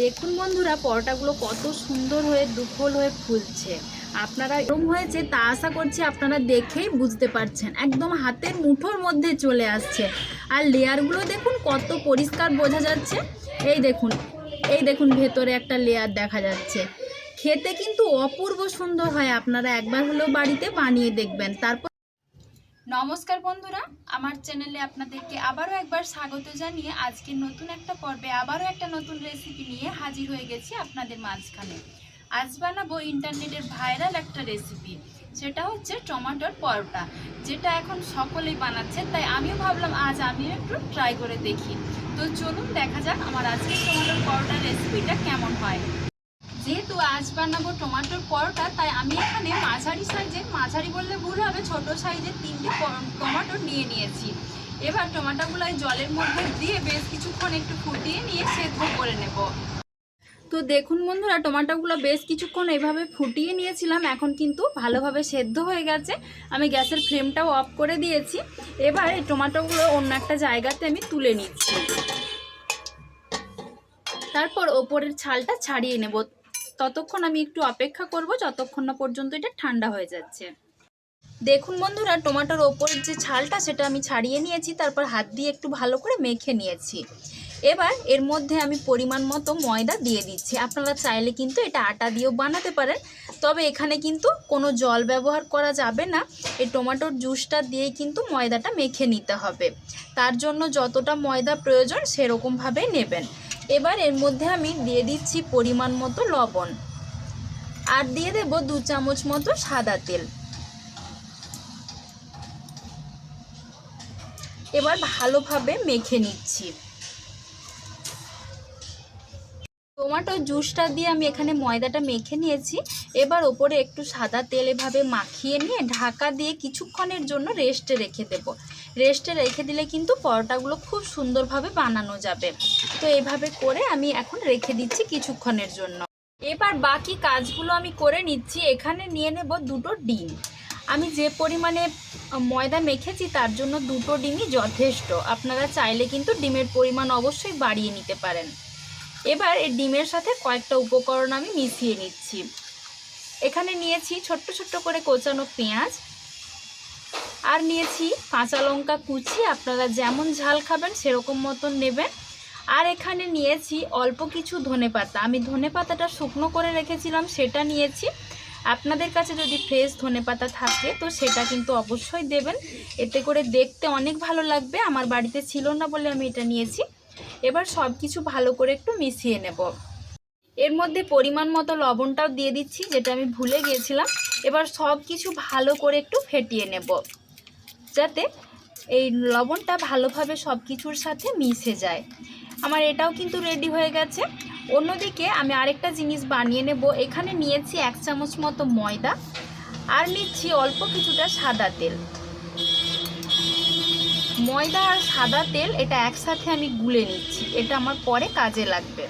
দেখুন বন্ধুরা, পরোটাগুলো কত সুন্দর হয়ে দুফল হয়ে ফুলছে। আপনারা এরকম হয়েছে, তা আশা করছি আপনারা দেখেই বুঝতে পারছেন। একদম হাতের মুঠোর মধ্যে চলে আসছে। আর লেয়ারগুলো দেখুন, কত পরিষ্কার বোঝা যাচ্ছে। এই দেখুন এই দেখুন ভেতরে একটা লেয়ার দেখা যাচ্ছে। খেতে কিন্তু অপূর্ব সুন্দর হয়। আপনারা একবার হলেও বাড়িতে বানিয়ে দেখবেন। তারপর নমস্কার বন্ধুরা, আমার চ্যানেলে আপনাদেরকে আবারও একবার স্বাগত জানিয়ে আজকে নতুন একটা পর্বে আবারও একটা নতুন রেসিপি নিয়ে হাজির হয়ে গেছি আপনাদের মাঝখানে। আজ বানাবো ইন্টারনেটের ভাইরাল একটা রেসিপি সেটা হচ্ছে টমাটোর পরোটা, যেটা এখন সকলেই বানাচ্ছে, তাই আমিও ভাবলাম আজ আমিও একটু ট্রাই করে দেখি। তো চলুন দেখা যাক আমার আজকের টমাটোর পরোটার রেসিপিটা কেমন হয়। যেহেতু আজ বানাবো টমেটোর পরোটা, তাই আমি এখানে মাঝারি সাইজের, মাঝারি বললে ভুল হবে, ছোট সাইজের তিনটে টমেটো নিয়ে নিয়েছি। এবার টমেটোগুলো জলের মধ্যে দিয়ে বেশ কিছুক্ষণ একটু ফুটিয়ে নিয়ে সেদ্ধ করে নেব। তো দেখুন বন্ধুরা, টমেটোগুলো বেশ কিছুক্ষণ এইভাবে ফুটিয়ে নিয়েছিলাম, এখন কিন্তু ভালোভাবে সেদ্ধ হয়ে গেছে। আমি গ্যাসের ফ্লেমটাও অফ করে দিয়েছি। এবার এই টমেটোগুলো অন্য একটা জায়গাতে আমি তুলে নিচ্ছি। তারপর ওপরের ছালটা ছাড়িয়ে নেব। ততক্ষণ আমি একটু অপেক্ষা করব, যতক্ষণ না পর্যন্ত এটা ঠান্ডা হয়ে যাচ্ছে। দেখুন বন্ধুরা, টমেটোর ওপরের যে ছালটা, সেটা আমি ছাড়িয়ে নিয়েছি, তারপর হাত দিয়ে একটু ভালো করে মেখে নিয়েছি। এবার এর মধ্যে আমি পরিমাণ মতো ময়দা দিয়ে দিচ্ছি। আপনারা চাইলে কিন্তু এটা আটা দিয়েও বানাতে পারেন, তবে এখানে কিন্তু কোনো জল ব্যবহার করা যাবে না। এই টমেটোর জুসটা দিয়ে কিন্তু ময়দাটা মেখে নিতে হবে। তার জন্য যতটা ময়দা প্রয়োজন, সেরকমভাবেই নেবেন। এবার এর মধ্যে আমি দিয়ে দিচ্ছি পরিমাণ মতো লবণ। আর দিয়ে দেব দু চামচ মতো সাদা তেল। এবার ভালোভাবে মেখে নিচ্ছি। টমেটো জুসটা দিয়ে আমি এখানে ময়দাটা মেখে নিয়েছি। এবার ওপরে একটু সাদা তেল এভাবে মাখিয়ে নিয়ে ঢাকা দিয়ে কিছুক্ষণের জন্য রেস্টে রেখে দেব। রেস্টে রেখে দিলে কিন্তু পরোটাগুলো খুব সুন্দরভাবে বানানো যাবে। তো এইভাবে করে আমি এখন রেখে দিচ্ছি কিছুক্ষণের জন্য। এবার বাকি কাজগুলো আমি করে নিচ্ছি। এখানে নিয়ে নেব দুটো ডিম। আমি যে পরিমাণে ময়দা মেখেছি তার জন্য দুটো ডিমই যথেষ্ট। আপনারা চাইলে কিন্তু ডিমের পরিমাণ অবশ্যই বাড়িয়ে নিতে পারেন। এবার এই ডিমের সাথে কয়েকটা উপকরণ আমি মিশিয়ে নিচ্ছি। এখানে নিয়েছি ছোট্ট ছোট্ট করে কোচানো পেঁয়াজ আর নিয়েছি কাঁচা লঙ্কা কুচি, আপনারা যেমন ঝাল খাবেন সেরকম মতন নেবেন। আর এখানে নিয়েছি অল্প কিছু ধনেপাতা আমি ধনেপাতাটা শুকনো করে রেখেছিলাম, সেটা নিয়েছি। আপনাদের কাছে যদি ফ্রেশ ধনেপাতা থাকে, তো সেটা কিন্তু অবশ্যই দেবেন। এতে করে দেখতে অনেক ভালো লাগবে, আমার বাড়িতে ছিল না বলে আমি এটা নিয়েছি। এবার সব কিছু ভালো করে একটু মিশিয়ে নেব। এর মধ্যে পরিমাণ মতো লবণটাও দিয়ে দিচ্ছি, যেটা আমি ভুলে গিয়েছিলাম। এবার সব কিছু ভালো করে একটু ফেটিয়ে নেব। যাতে এই লবণটা ভালোভাবে সব কিছুর সাথে মিশে যায়। আমার এটাও কিন্তু রেডি হয়ে গেছে। অন্যদিকে আমি আরেকটা জিনিস বানিয়ে নেব। এখানে নিয়েছি এক চামচ মতো ময়দা আর নিচ্ছি অল্প কিছুটা সাদা তেল। ময়দা আর সাদা তেল এটা একসাথে আমি গুলে নিচ্ছি। এটা আমার পরে কাজে লাগবে।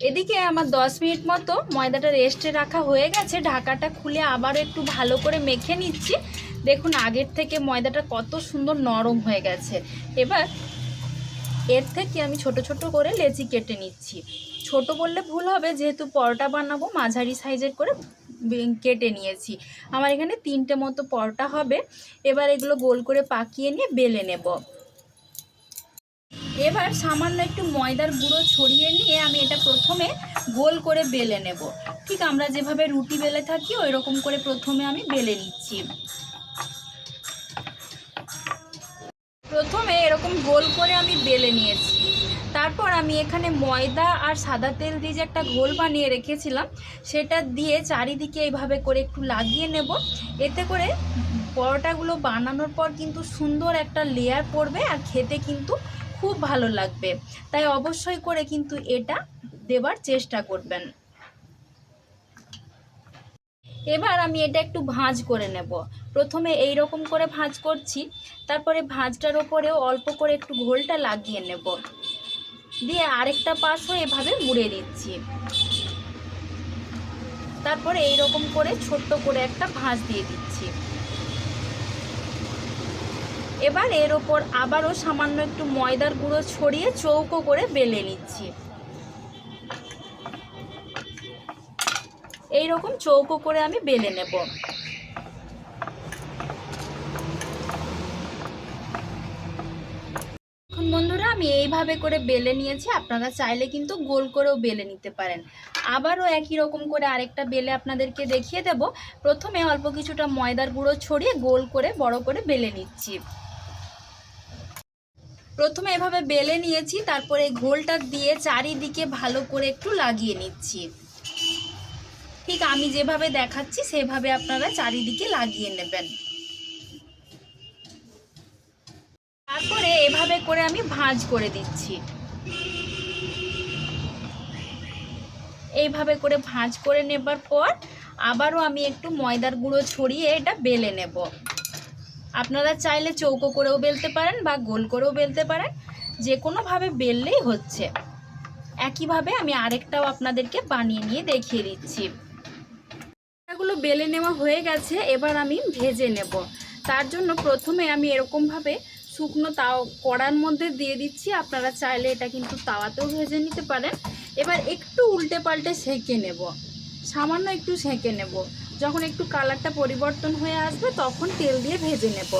এদিকে আমার দশ মিনিট মতো ময়দাটা রেস্টে রাখা হয়ে গেছে। ঢাকাটা খুলে আবারও একটু ভালো করে মেখে নিচ্ছি। দেখুন, আগের থেকে ময়দাটা কত সুন্দর নরম হয়ে গেছে। এবার এর থেকে আমি ছোট ছোট করে লেচি কেটে নিচ্ছি। ছোট বললে ভুল হবে, যেহেতু পরোটা বানাবো, মাঝারি সাইজের করে কেটে নিয়েছি। আমার এখানে তিনটে মতো পরোটা হবে। এবার এগুলো গোল করে পাকিয়ে নিয়ে বেলে নেব। এবার সামান্য একটু ময়দার গুঁড়ো ছড়িয়ে নিয়ে আমি এটা প্রথমে গোল করে বেলে নেব। ঠিক আমরা যেভাবে রুটি বেলে থাকি, ওই রকম করে প্রথমে আমি বেলে নিচ্ছি। প্রথমে এরকম গোল করে আমি বেলে নিয়েছি। তারপর আমি এখানে ময়দা আর সাদা তেল দিয়ে যে একটা ঘোল বানিয়ে রেখেছিলাম, সেটা দিয়ে চারিদিকে এইভাবে করে একটু লাগিয়ে নেব। এতে করে পরোটাগুলো বানানোর পর কিন্তু সুন্দর একটা লেয়ার পড়বে আর খেতে কিন্তু খুব ভালো লাগবে। তাই অবশ্যই করে কিন্তু এটা দেবার চেষ্টা করবেন। এবার আমি এটা একটু ভাঁজ করে নেব। প্রথমে এই রকম করে ভাঁজ করছি, তারপরে ভাঁজটার ওপরেও অল্প করে একটু ঘোলটা লাগিয়ে নেব। দিয়ে আরেকটা পাশও এভাবে মুড়ে দিচ্ছি। তারপরে এই রকম করে ছোট্ট করে একটা ভাঁজ দিয়ে দিচ্ছি। এবার এর ওপর আবারও সামান্য একটু ময়দার গুঁড়ো ছড়িয়ে চৌকো করে বেলে নিচ্ছি। এই রকম চৌকো করে আমি বেলে নেব। বন্ধুরা, আমি এইভাবে করে বেলে নিয়েছি, আপনারা চাইলে কিন্তু গোল করেও বেলে নিতে পারেন। আবারও একই রকম করে আরেকটা বেলে আপনাদেরকে দেখিয়ে দেব। প্রথমে অল্প কিছুটা ময়দার গুঁড়ো ছড়িয়ে গোল করে বড় করে বেলে নিচ্ছি। প্রথমে এভাবে বেলে নিয়েছি, তারপরে ঘোলটা দিয়ে চারিদিকে ভালো করে একটু লাগিয়ে নিচ্ছি। ঠিক আমি যেভাবে দেখাচ্ছি, সেভাবে আপনারা চারিদিকে লাগিয়ে নেবেন। তারপরে এভাবে করে আমি ভাঁজ করে দিচ্ছি। এইভাবে করে ভাঁজ করে নেবার পর আবারও আমি একটু ময়দার গুঁড়ো ছড়িয়ে এটা বেলে নেব। আপনারা চাইলে চৌকো করেও বেলতে পারেন বা গোল করেও বেলতে পারেন যে কোনোভাবে বেললেই হচ্ছে। একইভাবে আমি আরেকটাও আপনাদেরকে বানিয়ে নিয়ে দেখিয়ে দিচ্ছি। এগুলো বেলে নেওয়া হয়ে গেছে, এবার আমি ভেজে নেব। তার জন্য প্রথমে আমি এরকমভাবে শুকনো তাও কড়ার মধ্যে দিয়ে দিচ্ছি। আপনারা চাইলে এটা কিন্তু তাওয়াতেও ভেজে নিতে পারেন। এবার একটু উল্টে পাল্টে সেঁকে নেব। সামান্য একটু সেঁকে নেব। যখন একটু কালারটা পরিবর্তন হয়ে আসবে তখন তেল দিয়ে ভেজে নেব।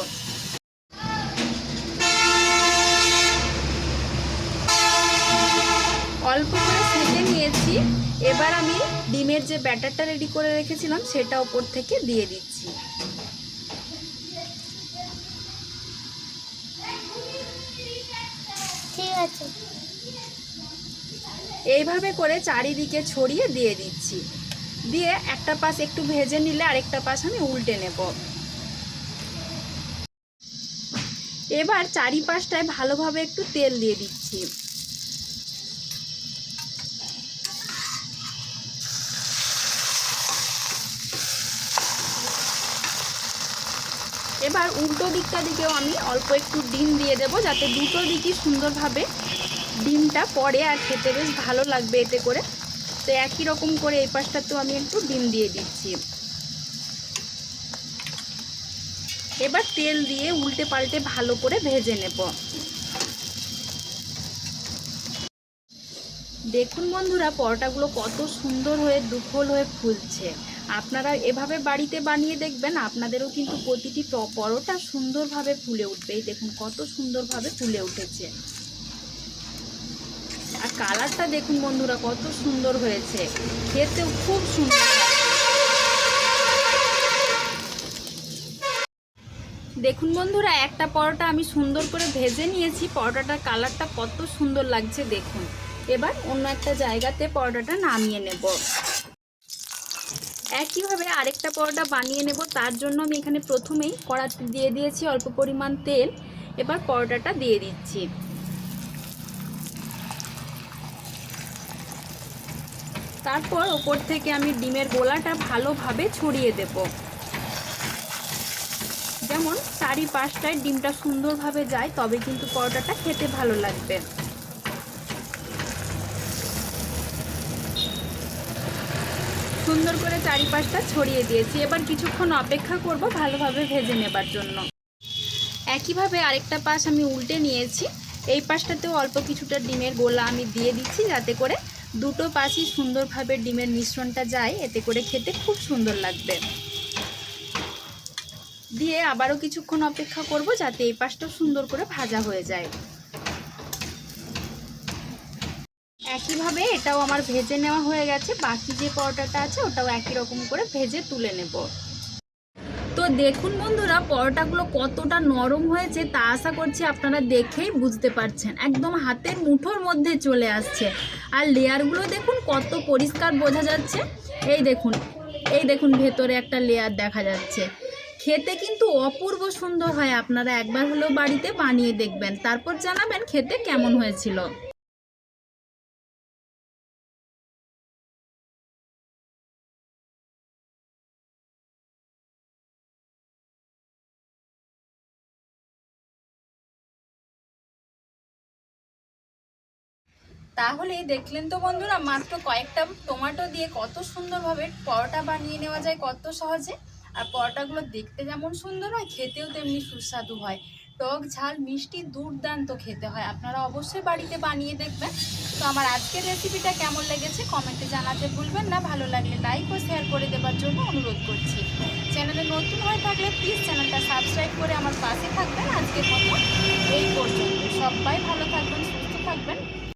অল্প করে সেঁকে নিয়েছি। এবার আমি ডিমের যে ব্যাটারটা রেডি করে রেখেছিলাম সেটা ওপর থেকে দিয়ে দিচ্ছি। ঠিক আছে। এইভাবে করে চারিদিকে ছড়িয়ে দিয়ে দিচ্ছি। দিয়ে একটা পাশ একটু ভেজে নিলে আরেকটা পাশ আমি উল্টে নেব। এবার চারিপাশটায় ভালোভাবে একটু তেল দিয়ে দিচ্ছি। এবার উল্টো দিকটা দিকেও আমি অল্প একটু ডিম দিয়ে দেব যাতে দুটো দিকই সুন্দরভাবে ডিমটা পরে আর খেতে বেশ ভালো লাগবে এতে করে। তো একই রকম করে এই পাশটাতেও আমি একটু ডিম দিয়ে দিচ্ছি। এবার তেল দিয়ে উল্টে পাল্টে ভালো করে ভেজে নেব। দেখুন বন্ধুরা, পরোটাগুলো কত সুন্দর হয়ে দুফল হয়ে ফুলছে। আপনারা এভাবে বাড়িতে বানিয়ে দেখবেন, আপনাদেরও কিন্তু প্রতিটি পরোটা সুন্দরভাবে ফুলে উঠবে। দেখুন কত সুন্দরভাবে ফুলে উঠেছে। আর কালারটা দেখুন বন্ধুরা, কত সুন্দর হয়েছে। খেতেও খুব সুন্দর। দেখুন বন্ধুরা, একটা পরোটা আমি সুন্দর করে ভেজে নিয়েছি। পরোটাটার কালারটা কত সুন্দর লাগছে দেখুন। এবার অন্য একটা জায়গাতে পরোটাটা নামিয়ে নেব। একইভাবে আরেকটা পরোটা বানিয়ে নেব। তার জন্য আমি এখানে প্রথমেই কড়াতে দিয়ে দিয়েছি অল্প পরিমাণ তেল। এবার পরোটাটা দিয়ে দিচ্ছি। তারপর ওপর থেকে আমি ডিমের গোলাটা ভালোভাবে ছড়িয়ে দেব। যেমন চারি পাঁচটায় ডিমটা সুন্দরভাবে যায়, তবে কিন্তু পরোটাটা খেতে ভালো লাগবে। সুন্দর করে চারিপাশটা ছড়িয়ে দিয়েছি। এবার কিছুক্ষণ অপেক্ষা করব ভালোভাবে ভেজে নেবার জন্য। একইভাবে আরেকটা পাশ আমি উল্টে নিয়েছি। এই পাশটাতেও অল্প কিছুটা ডিমের গোলা আমি দিয়ে দিচ্ছি যাতে করে দুটো পাশই সুন্দরভাবে ডিমের মিশ্রণটা যায়, এতে করে খেতে খুব সুন্দর লাগবে। দিয়ে আবারও কিছুক্ষণ অপেক্ষা করব যাতে এই পাশটাও সুন্দর করে ভাজা হয়ে যায়। একইভাবে এটাও আমার ভেজে নেওয়া হয়ে গেছে, বাকি যে পরোটাটা আছে ওটাও একই রকম করে ভেজে তুলে নেব। দেখুন বন্ধুরা, পরোটাগুলো কতটা নরম হয়েছে তা আশা করছি আপনারা দেখেই বুঝতে পারছেন। একদম হাতের মুঠোর মধ্যে চলে আসছে। আর লেয়ারগুলো দেখুন কত পরিষ্কার বোঝা যাচ্ছে। এই দেখুন এই দেখুন ভেতরে একটা লেয়ার দেখা যাচ্ছে। খেতে কিন্তু অপূর্ব সুন্দর হয়, আপনারা একবার হলেও বাড়িতে বানিয়ে দেখবেন। তারপর জানাবেন খেতে কেমন হয়েছিল। তাহলে দেখলেন তো বন্ধুরা, মাত্র কয়েকটা টমেটো দিয়ে কত সুন্দরভাবে পরোটা বানিয়ে নেওয়া যায় কত সহজে। আর পরোটাগুলো দেখতে যেমন সুন্দর হয়, খেতেও তেমনি সুস্বাদু হয়। টক ঝাল, মিষ্টি, দুর্দান্ত খেতে হয়। আপনারা অবশ্যই বাড়িতে বানিয়ে দেখবেন। তো আমার আজকের রেসিপিটা কেমন লেগেছে কমেন্টে জানাতে ভুলবেন না। ভালো লাগলে লাইক ও শেয়ার করে দেওয়ার জন্য অনুরোধ করছি। চ্যানেলে নতুন হয়ে থাকলে প্লিজ চ্যানেলটা সাবস্ক্রাইব করে আমার পাশে থাকবেন আজকের মতো। এই পর্যন্ত। সবাই ভালো থাকবেন, সুস্থ থাকবেন।